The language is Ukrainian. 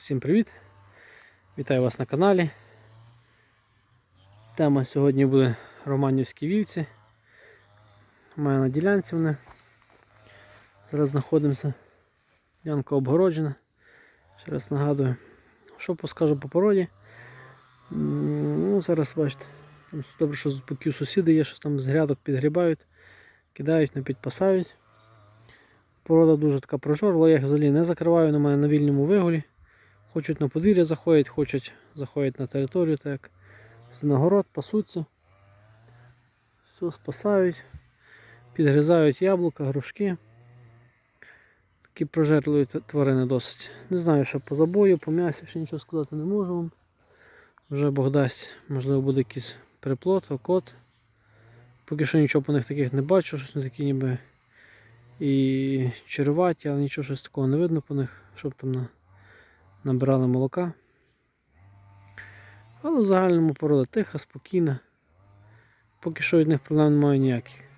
Всім привіт! Вітаю вас на каналі. Тема сьогодні буде романівські вівці. У мене на ділянці вони. Зараз знаходимося. Ділянка обгороджена. Ще раз нагадую, що поскажу по породі. Ну, зараз бачите, добре, що поки у сусіди є, що там з грядок підгрібають, кидають, не підпасають. Порода дуже така прожорла, я їх взагалі не закриваю, на мене на вільному вигулі. Хочуть на подвір'я заходять, хочуть заходять на територію, так на пасуться. Все спасають, підгризають яблука, грушки. Такі прожерливі тварини досить. Не знаю, що по забою, по м'ясі, ще нічого сказати не можу вам. Вже Бог дасть, можливо, буде якийсь приплод, окот. Поки що нічого по них таких не бачу, щось вони такі ніби і черваті, але нічого щось такого не видно по них, щоб там на, набирали молока. Але в загальному порода тиха, спокійна. Поки що від них проблем немає ніяких.